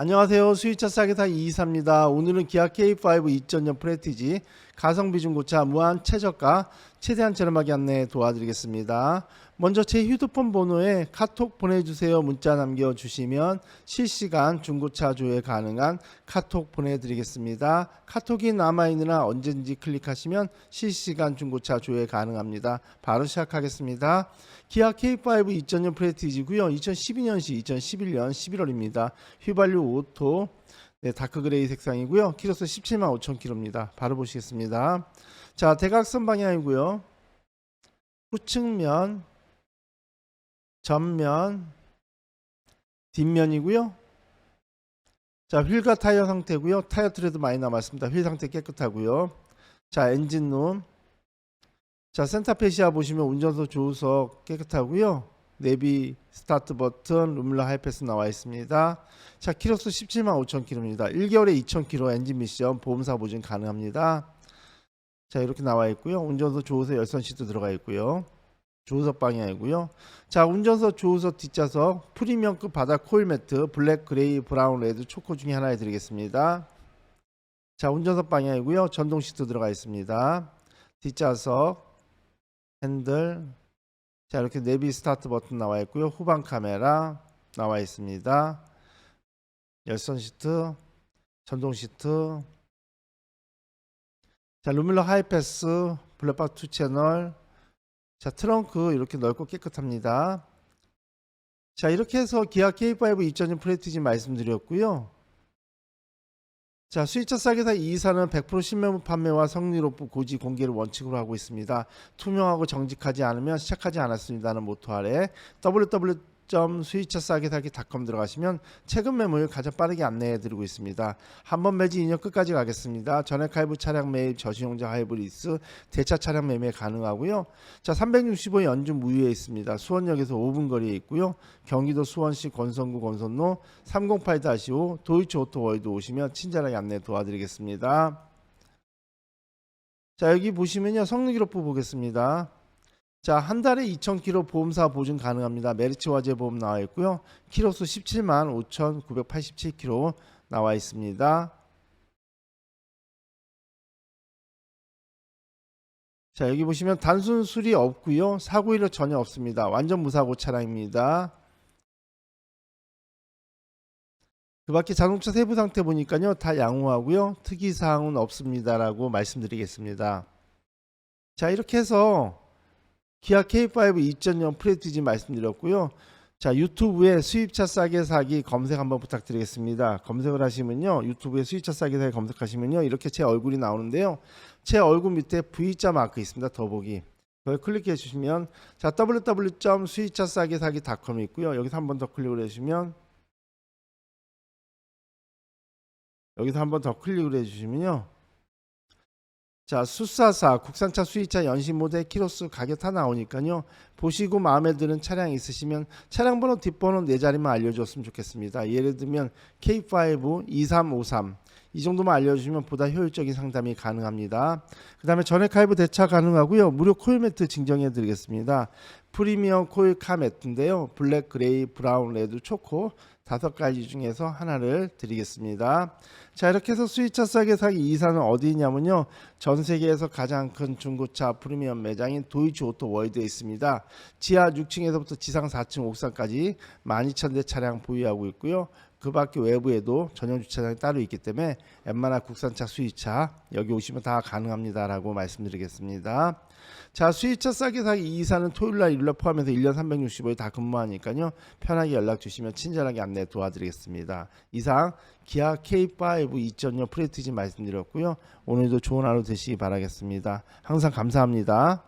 안녕하세요. 수입차 싸게사 이이사입니다. 오늘은 기아 K5 2.0 프레티지 가성비 중고차 무한 최저가 최대한 저렴하게 안내 도와드리겠습니다. 먼저 제 휴대폰 번호에 카톡 보내주세요 문자 남겨주시면 실시간 중고차 조회 가능한 카톡 보내드리겠습니다. 카톡이 남아있느라 언제든지 클릭하시면 실시간 중고차 조회 가능합니다. 바로 시작하겠습니다. 기아 K5 2.0 프레티지고요. 2012년시 2011년 11월입니다. 휘발유 오토 네, 다크 그레이 색상이고요. 키로수 17만 5천 킬로입니다. 바로 보시겠습니다. 자, 대각선 방향이고요. 후측면, 전면, 뒷면이고요. 자, 휠과 타이어 상태고요. 타이어 트레드 많이 남았습니다. 휠 상태 깨끗하고요. 자, 엔진룸. 자, 센터 페시아 보시면 운전석 조수석 깨끗하고요. 내비 스타트 버튼 룸라 하이패스 나와 있습니다. 자, 키로수 17만 5천 킬로입니다. 1개월에 2천 킬로 엔진 미션 보험사 보증 가능합니다. 자, 이렇게 나와 있고요. 운전석 조수석 열선 시트 들어가 있고요. 조수석 방향이고요. 자, 운전석 조수석 뒷좌석 프리미엄급 바닥 코일 매트 블랙, 그레이, 브라운, 레드, 초코 중에 하나 해드리겠습니다. 자, 운전석 방향이고요. 전동 시트 들어가 있습니다. 뒷좌석 핸들 자 이렇게 내비 스타트 버튼 나와 있고요. 후방 카메라 나와 있습니다. 열선 시트 전동 시트. 자 루밀러 하이패스 블랙박스 2 채널. 자 트렁크 이렇게 넓고 깨끗합니다. 자 이렇게 해서 기아 K5 2.0 프레티지 말씀드렸고요 자, 수입차 싸게사 이사는 100% 신매물 판매와 성리 높은 고지 공개를 원칙으로 하고 있습니다. 투명하고 정직하지 않으면 시작하지 않았습니다는 모토 아래 www. 수입차 싸게 사기 닷컴 들어가시면 최근 매물 가장 빠르게 안내해 드리고 있습니다. 한 번 매진 2년 끝까지 가겠습니다. 전액 할부 차량 매입, 저시용자 할부 리스, 대차 차량 매매 가능하고요. 자, 365 연중 무휴에 있습니다. 수원역에서 5분 거리에 있고요. 경기도 수원시 권선구 권선로 308-5 도이치 오토월드 오시면 친절하게 안내 도와드리겠습니다. 자, 여기 보시면요. 성능 기록부 보겠습니다. 자, 한 달에 2,000km 보험사 보증 가능합니다. 메리츠 화재 보험 나와 있고요. 키로수 17만 5,987km 나와 있습니다. 자, 여기 보시면 단순 수리 없고요. 사고 이력 전혀 없습니다. 완전 무사고 차량입니다. 그 밖에 자동차 세부 상태 보니까요. 다 양호하고요. 특이 사항은 없습니다라고 말씀드리겠습니다. 자, 이렇게 해서 기아 K5 2.0 프레티지 말씀드렸고요. 자 유튜브에 수입차 싸게 사기 검색 한번 부탁드리겠습니다. 검색을 하시면요 유튜브에 수입차 싸게 사기 검색하시면요 이렇게 제 얼굴이 나오는데요. 제 얼굴 밑에 V자 마크 있습니다. 더보기 그걸 클릭해 주시면 자 www.수입차 싸게 사기 닷컴이 있고요. 여기서 한 번 더 클릭을 해주시면 여기서 한 번 더 클릭을 해주시면요. 자, 수사사 국산차 수입차 연식 모델 키로수 가격 다 나오니까요. 보시고 마음에 드는 차량 있으시면 차량 번호 뒷번호 네 자리만 알려줬으면 좋겠습니다. 예를 들면 K5 2353 이 정도만 알려주시면 보다 효율적인 상담이 가능합니다. 그 다음에 전액 할부 대차 가능하고요. 무료 코일 매트 증정해 드리겠습니다. 프리미엄 코일 카 매트인데요. 블랙, 그레이, 브라운, 레드, 초코 다섯 가지 중에서 하나를 드리겠습니다. 자 이렇게 해서 수입차 싸게 사기 이사는 어디냐면요. 전 세계에서 가장 큰 중고차 프리미엄 매장인 도이치 오토 월드에 있습니다. 지하 6층에서부터 지상 4층 옥상까지 12,000대 차량 보유하고 있고요. 그 밖에 외부에도 전용 주차장이 따로 있기 때문에 웬만한 국산차 수입차 여기 오시면 다 가능합니다라고 말씀드리겠습니다. 자 수입차 싸게 사기 이사는 토요일 날 일요일날 포함해서 1년 365일 다 근무하니까요 편하게 연락 주시면 친절하게 안내 도와드리겠습니다. 이상 기아 K5 2.0 프레티지 말씀드렸고요 오늘도 좋은 하루 되시기 바라겠습니다. 항상 감사합니다.